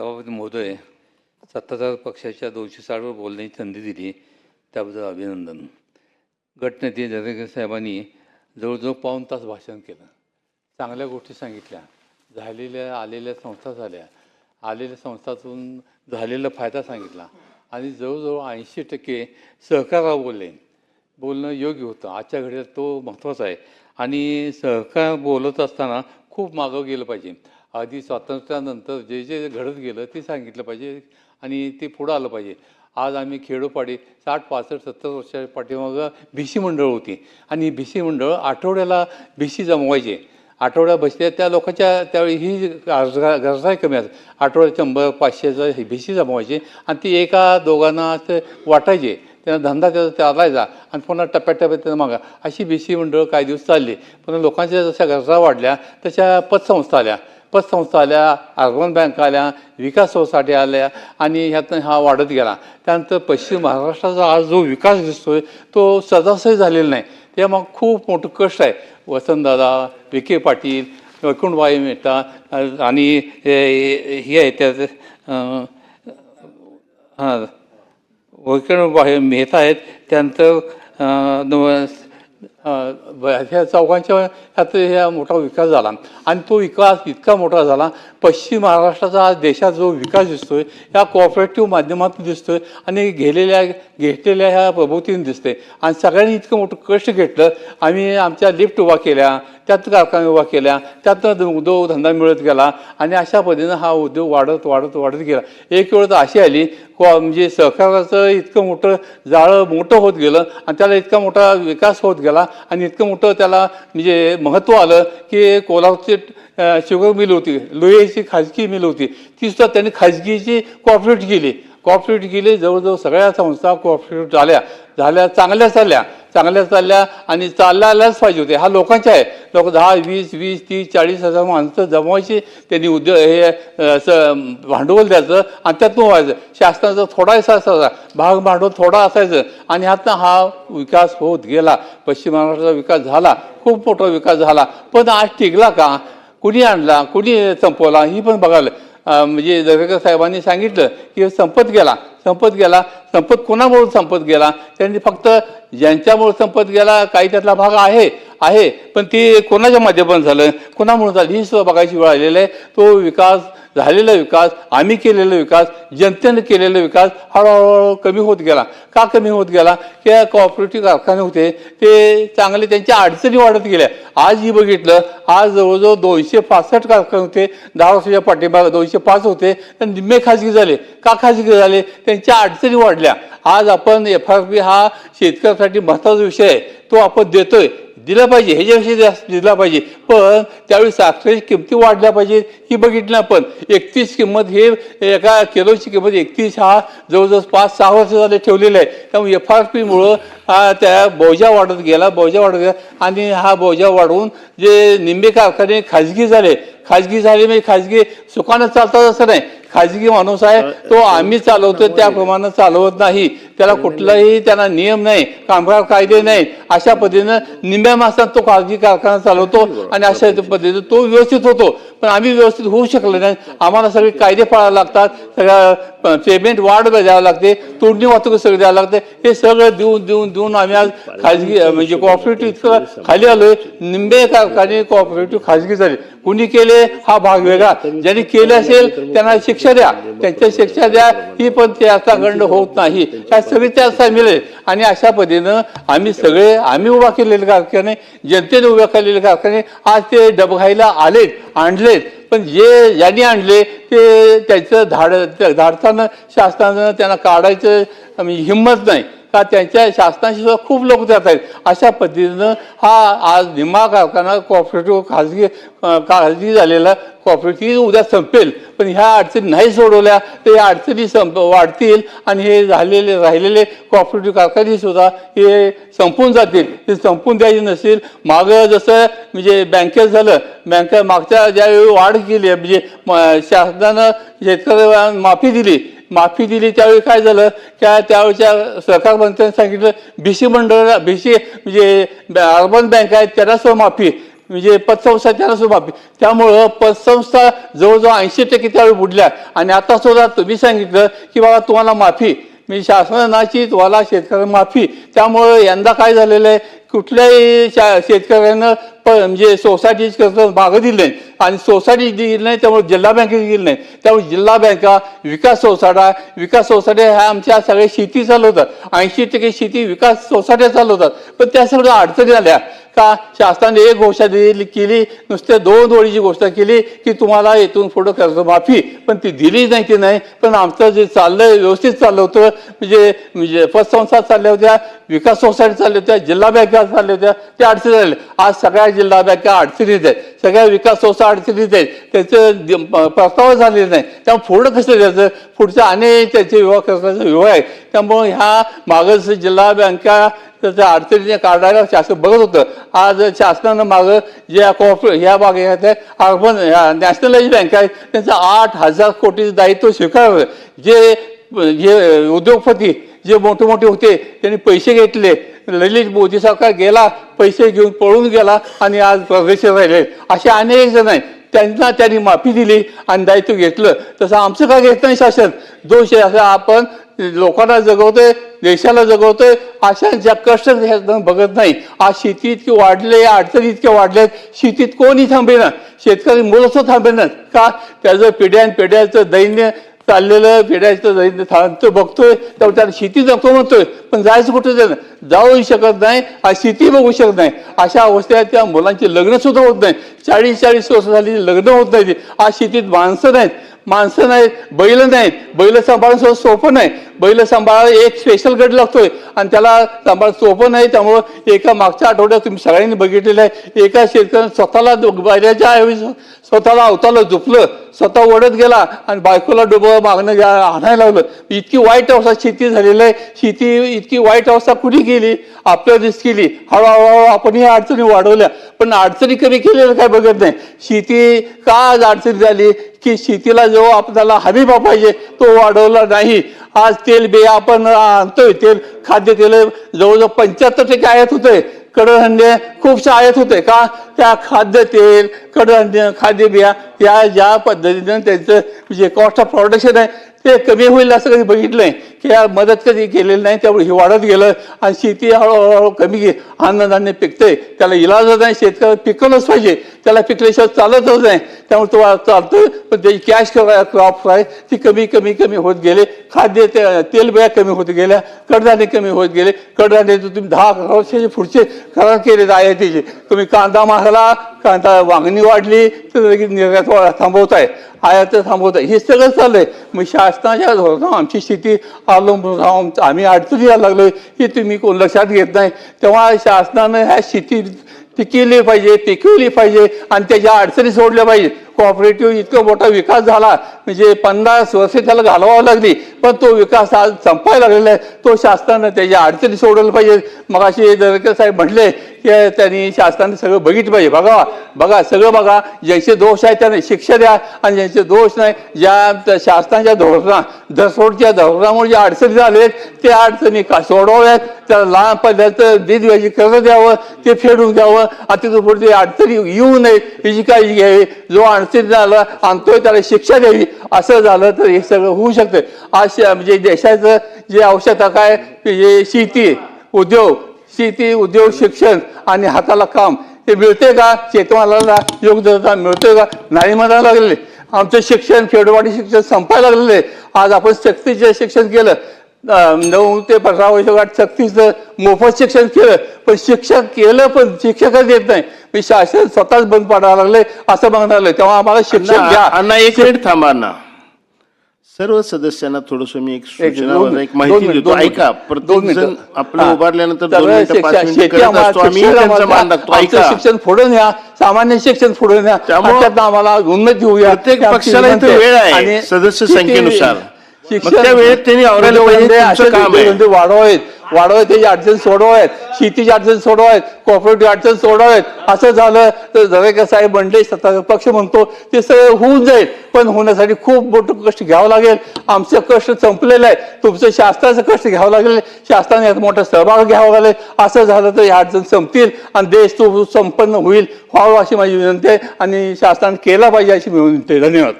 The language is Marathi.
सभापती महोदय सत्ताधार पक्षाच्या दोनशे साठवर बोलण्याची संधी दिली त्याबद्दल अभिनंदन. गटनेते जरेकर साहेबांनी जवळजवळ पाऊण तास भाषण केलं. चांगल्या गोष्टी सांगितल्या. झालेल्या आलेल्या संस्था झाल्या. आलेल्या संस्थातून झालेला फायदा सांगितला. आणि जवळजवळ ऐंशी टक्के सहकारा बोलले. बोलणं योग्य होतं. आजच्या घडीला तो महत्त्वाचा आहे. आणि सहकार बोलत असताना खूप मागं गेलं पाहिजे. आधी स्वातंत्र्यानंतर जे जे घडत गेलं ते सांगितलं पाहिजे आणि ते पुढं आलं पाहिजे. आज आम्ही खेडोपाडी साठ पासष्ट सत्तर वर्षाच्या पाठीमागं भिशी मंडळ होती. आणि भिशी मंडळ आठवड्याला भिशी जमवायचे. आठवड्या बसल्या त्या लोकांच्या त्यावेळी ही गरजा गरजाही कमी असतात आठवड्यात शंभर पाचशेचा हे भिशी जमवायचे आणि ती एका दोघांना ते वाटायचे. त्यांना धंदा त्याचा चालायचा आणि पुन्हा टप्प्याटप्प्यात त्यांना मागा. अशी भिशी मंडळ काही दिवस चालली. पण लोकांच्या जशा गरजा वाढल्या तशा पतसंस्था आल्या. पतसंस्था आल्या अर्बन बँक आल्या विकास सोसायटी आल्या आणि ह्यातनं हा वाढत गेला. त्यानंतर पश्चिम महाराष्ट्राचा आज जो विकास दिसतोय तो सदासही झालेला नाही. ते मग खूप मोठं कष्ट आहे. वसंतदादा विखे पाटील वैकुंठबाई मेहता आणि हे आहे त्यात हां वैकुंठबाई मेहता आहेत. त्यानंतर ह्या चौघांच्या ह्यात ह्या मोठा विकास झाला. आणि तो विकास इतका मोठा झाला पश्चिम महाराष्ट्राचा आज देशात जो विकास दिसतोय या कॉपरेटिव्ह माध्यमातून दिसतोय आणि गेलेल्या घेतलेल्या ह्या प्रभूतीने दिसते आणि सगळ्यांनी इतकं मोठं कष्ट घेतलं आम्ही आमच्या लिफ्ट उभा केल्या त्यात कारखाने उभा केल्या त्यातनं उद्योगधंदा मिळत गेला आणि अशा पद्धतीनं हा उद्योग वाढत वाढत वाढत गेला. एक वेळ तर अशी आली को म्हणजे सहकाराचं इतकं मोठं जाळं मोठं होत गेलं आणि त्याला इतका मोठा विकास होत गेला आणि इतकं मोठं त्याला म्हणजे महत्त्व आलं की कोल्हापूरची शुगर मिल होती लोहेची खाजगी मिल होती. ती सुद्धा त्यांनी खाजगीची कॉपरेट केली. कॉपरेट केले जवळजवळ सगळ्या संस्था कॉपरेट झाल्या. झाल्या चांगल्या चालल्या. चांगल्या चालल्या आणि चालल्यालाच पाहिजे होते. हा लोकांच्या आहे. लोक दहा वीस वीस तीस चाळीस हजार माणसं जमवायची त्यांनी उद्योग हे असं भांडवल द्यायचं आणि त्यातून व्हायचं. शासनाचा थोडासा असायचा. भाग भांडवल थोडा असायचं आणि आता हा विकास होत गेला. पश्चिम महाराष्ट्राचा विकास झाला. खूप मोठा विकास झाला. पण आज टिकला का? कुणी आणला? कुणी संपवला? ही पण बघायला. म्हणजे दरेकर साहेबांनी सांगितलं की संपत गेला संपत गेला संपत कोणामुळे संपत गेला? त्यांनी फक्त ज्यांच्यामुळे संपत गेला काही त्यातला भाग आहे आहे. पण ते कोणाच्या माध्यमात झालं? कोणामुळे झालं? ही सुद्धा बघायची वेळ आलेली आहे. तो विकास झालेला विकास आम्ही केलेला विकास जनतेने केलेला विकास हळूहळू कमी होत गेला. का कमी होत गेला? की कॉपरेटिव्ह कारखाने होते ते चांगले त्यांच्या अडचणी वाढत गेल्या. आज ही बघितलं आज जवळजवळ दोनशे पासष्ट कारखाने होते दहा वर्षाच्या पाठीमागे दोनशे पाच होते निम्मे खाजगी झाले. का खाजगी झाले? त्यांच्या अडचणी वाढ वाढल्या आज आपण एफ आर पी हा शेतकऱ्यासाठी महत्त्वाचा विषय आहे. तो आपण देतोय. दिला पाहिजे. ह्याच्याविषयी जास्त दिला पाहिजे. पण त्यावेळी साखरेची किमती वाढल्या पाहिजे ही बघितलं आपण. एकतीस किंमत हे एका किलोची किंमत एकतीस हा जवळजवळ पाच सहा वर्ष झाले ठेवलेलं आहे. त्यामुळे एफ आर पीमुळं हा त्या बोजा वाढत गेला. बोजा वाढत गेला. आणि हा बोजा वाढवून जे निंबे कारखाने खाजगी झाले. खाजगी झाले म्हणजे खाजगी सुखानं चालतात असं नाही. खाजगी माणूस आहे तो आम्ही चालवतो त्याप्रमाणे चालवत नाही. त्याला कुठलाही त्यांना नियम नाही कामगार कायदे नाही अशा पद्धतीनं निम्म्या मासात तो खाजगी कारखाना चालवतो आणि अशा पद्धतीने तो व्यवस्थित होतो. पण आम्ही व्यवस्थित होऊ शकलो नाही. आम्हाला सगळे कायदे पाळावे लागतात सगळ्या पेमेंट वाढ द्यावं लागते तोडणी वाहतूक सगळं द्यावं लागते. हे सगळं देऊन देऊन देऊन आम्ही आज खाजगी म्हणजे कॉपरेटिव्ह इतकं खाली आलोय. निंबे कारखाने कॉपरेटिव्ह खाजगी झाले. कुणी केले हा भाग वेगळा. ज्यांनी केले असेल त्यांना शिक्षा द्या. त्यांच्या शिक्षा द्या. ही पण त्याचा गंड होत नाही. सगळे त्या सामील आहेत आणि अशा पद्धतीनं आम्ही सगळे आम्ही उभा केलेले कारखाने जनतेने उभ्या केलेले कारखाने आज ते डबघाईला आलेत आणलेत. पण जे यांनी आणले ते त्याचं धाड धाडताना शासनानं त्यांना काढायचं हिंमत नाही. का त्यांच्या शासनाशी सुद्धा खूप लोक जात आहेत. अशा पद्धतीनं हा आज निम्मा कारखाना कॉपरेटिव्ह खाजगी खाजगी झालेला कॉपरेटिव्ह उद्या संपेल. पण ह्या अडचणी नाही सोडवल्या तर या अडचणी संप वाढतील आणि हे झालेले राहिलेले कॉपरेटिव्ह कारखाने सुद्धा हे संपून जातील. ते संपून द्यायचे नसेल मागं जसं म्हणजे बँकेत झालं बँकेत मागच्या ज्यावेळी वाढ केली आहे, म्हणजे म- शासनानं शेतकऱ्यांना माफी दिली. माफी दिली त्यावेळी काय झालं? त्या त्यावेळच्या सहकार मंत्र्यांनी सांगितलं बी भिशी मंडळ सी म्हणजे अर्बन बँक आहेत त्यांना सुद्धा माफी. म्हणजे पतसंस्था त्याला सुद्धा त्यामुळं पतसंस्था जवळजवळ ऐंशी टक्के त्यावेळी बुडल्या. आणि आता सुद्धा तुम्ही सांगितलं की बाबा तुम्हाला माफी. मी शासनाची तुम्हाला शेतकऱ्यांना माफी. त्यामुळं यंदा काय झालेलं आहे? कुठल्याही शा शेतकऱ्यानं प म्हणजे सोसायटी कर्ज मागं दिलं नाही. आणि सोसायटी दिली नाही त्यामुळे जिल्हा बँकेत दिली नाही. त्यामुळे जिल्हा बँका विकास सोसायटा विकास सोसायट्या ह्या आमच्या सगळ्या शेती चालवतात. ऐंशी टक्के शेती विकास सोसायट्या चालवतात. पण त्या सगळ्या अडचणी आल्या. का शासनाने एक घोषणा दिली केली नुसते दोन ओळीची घोषणा केली की तुम्हाला इथून पुढं कर्ज माफी पण ती दिली नाही की नाही पण आमचं जे चाललंय व्यवस्थित चाललं होतं. म्हणजे म्हणजे पतसंस्था चालल्या होत्या विकास सोसायटी चालल्या होत्या जिल्हा बँका विकास झाले होते ते अडचणी झाले. आज सगळ्या जिल्हा बँका अडचणीत आहेत. सगळ्या विकास संस्था अडचणीत आहेत. त्याचं प्रस्ताव झालेले नाही. त्यामुळे पुढं कसं द्यायचं? पुढचं अनेक त्याचे विवाह करण्याचा विवाह आहे. त्यामुळे ह्या मागास जिल्हा बँका त्याच्या अडचणीने काढायला शासन बघत होतं. आज शासनानं मागं ज्या कॉर्पोरेट ह्या बागेत अर्बन नॅशनलाइज बँक आहे त्यांचं आठ हजार कोटीचं दायित्व स्वीकारलं जे जे उद्योगपती जे मोठे मोठे होते त्यांनी पैसे घेतले. ललित मोदी सरकार गेला पैसे घेऊन पळून गेला आणि आज परदेशात राहिले. असे अनेक जण आहेत. त्यांना त्यांनी माफी दिली आणि दायित्व घेतलं. तसं आमचं काय घेत नाही शासन. दोष आहे असं आपण लोकांना जगवतोय देशाला जगवतोय. अशांच्या कष्ट बघत नाही. आज शेती इतकी वाढले अडचणी इतक्या वाढल्यात. शेतीत कोणी थांबेना. शेतकरी मुलंच थांबेना का? त्याचं पिढ्यान पिढ्याचं दैन्य चाललेलं फिरायचं दैन्य थांबतो बघतोय. त्यामुळे त्याला शेती जगतो म्हणतोय. पण जायचं कुठं जाणं? जाऊही शकत नाही आज शेती बघू शकत नाही. अशा अवस्थेत त्या मुलांची लग्न सुद्धा होत नाही. चाळीस चाळीस वर्ष झाली लग्न होत नाही. आज शेतीत माणसं नाहीत. माणसं नाहीत बैल नाहीत. बैल सांभाळणं सुद्धा सोपं नाही. बैल सांभाळायला एक स्पेशल गट लागतोय. आणि त्याला सांभाळ सोपं नाही. त्यामुळं एका मागच्या आठवड्यात तुम्ही सगळ्यांनी बघितलेलं आहे. एका शेतकऱ्यानं स्वतःला बैलाच्या ऐवजी स्वतःला अवताला झुपलं. स्वतः ओढत गेला आणि बायकोला डोबं मागणं घ्या आणायला लावलं. इतकी वाईट अवस्था शेती झालेली आहे. शेती इतकी वाईट अवस्था कुणी केली आपल्या दिस केली हळूहळू आपण या अडचणी वाढवल्या. पण अडचणी कमी केलेल्या काय बघत नाही. शेती का आज अडचणी झाली? की शेतीला जो आपल्याला हमी पाहिजे तो वाढवला नाही. आज तेल बे आपण आणतोय तेल खाद्य तेल जवळजवळ पंच्याहत्तर टक्के आयात होतंय. कडधान्य खूपशा आयात होते का? त्या खाद्य तेल कडधान्य खाद्य बिया या ज्या पद्धतीनं त्यांचं जे कॉस्ट ऑफ प्रोडक्शन आहे ते कमी होईल असं कधी बघितलं आहे की या मदत कधी केलेली नाही त्यामुळे हे वाढत गेलं आणि शेती हळूहळू कमी अन्नधान्य पिकतंय. त्याला इलाजच नाही शेतकऱ्याला पिकवलंच पाहिजे. त्याला पिकल्याशिवाय चालतच नाही. त्यामुळे तो चालतोय पण त्याची कॅश क्रॉप आहे ती कमी कमी कमी होत गेले. खाद्य ते तेलबिया कमी होत गेल्या कडधान्य कमी होत गेले. कडधान्याचे तुम्ही दहा वर्षाचे पुढचे करार केले आयातीचे. तुम्ही कांदा महागला आता वागणी वाढली तर निर्यात निर्यात थांबवत आहे आयात थांबवत आहे हे सगळं चाललंय. मग शासनाच्या धोरणावर आमची शेती अवलंबून राहून आम्ही अडचणी यायला लागलो हे तुम्ही कोण लक्षात घेत नाही. तेव्हा शासनानं ह्या शेती पिकवली पाहिजे पिकवली पाहिजे आणि त्याच्या अडचणी सोडल्या पाहिजे कॉपरेटिव्ह इतका मोठा विकास झाला म्हणजे पन्नास वर्षे त्याला घालवावं लागली पण तो विकास आज संपायला लागलेला आहे. तो शासनानं त्याच्या अडचणी सोडवलं पाहिजे मग असे दरेकर साहेब म्हटले की त्यांनी शासनाने सगळं बघितलं पाहिजे. बघा बघा सगळं बघा. ज्यांचे दोष आहेत त्यांना शिक्षा द्या. आणि ज्यांचे दोष नाही ज्या त्या शासनाच्या धोरणा धसोडच्या धोरणामुळे ज्या अडचणी झाल्या आहेत त्या अडचणी का सोडवाव्यात? त्याला लहान पदार्थ दीड कर्ज द्यावं ते फेडून द्यावं. आता पुढे अडचणी येऊ नये याची काळजी घ्यावी. जो अडचणी झाला आणतोय त्याला शिक्षा द्यावी असं झालं तर हे सगळं होऊ शकतं. आज श- म्हणजे देशाचं जे आवश्यकता काय जे शेती उद्योग शेती उद्योग शिक्षण आणि हाताला काम हे मिळते का? शेतमालाला योग्यता मिळतोय का? नाही म्हणायला लागले आमचं शिक्षण खेडवाडी शिक्षण संपायला लागलेलं. आहे आज आपण सक्तीचं शिक्षण केलं. नऊ ते पंधरा वर्षात सक्तीचं मोफत शिक्षण केलं. पण शिक्षण केलं पण शिक्षकच देत नाही. मी शासन स्वतःच बंद पाडायला लागले असं म्हणणार तेव्हा आम्हाला शिक्षण अण्णा घ्या. अण्णा, एक मिनिट थांबा अण्णा. सर्व सदस्यांना थोडस मी एक सूचना एक माहिती देतो. ऐका प्रत्येक आपलं. उभारल्यानंतर शिक्षण- पुढे न्या सामान्य शिक्षण पुढे न्या त्यामुळं त्यातनं आम्हाला उन्नती होऊया प्रत्येक पक्षाला वेळ आहे, आणि सदस्य संख्येनुसार. मग त्या वेळेत त्यांनी आवरायला पाहिजे, तुमचं काम आहे. वाढवावेत. वाढवायत त्याची अडचण सोडवायत शेतीची अडचण सोडवायत कॉपरेटिव्ह अडचण सोडवायत असं झालं तर जवेकर साहेब मंडळी सत्ता पक्ष म्हणतो ते सगळं होऊन जाईल. पण होण्यासाठी खूप मोठं कष्ट घ्यावं लागेल. आमचं कष्ट संपलेलं आहे. तुमचं शास्त्राचं कष्ट घ्यावं लागेल. शास्त्राने यात मोठा सहभाग घ्यावा लागेल. असं झालं तर ह्या अडचण संपतील आणि देश तो संपन्न होईल. व्हावं अशी माझी विनंती आहे आणि शासनाने केला पाहिजे अशी मी विनंती आहे धन्यवाद.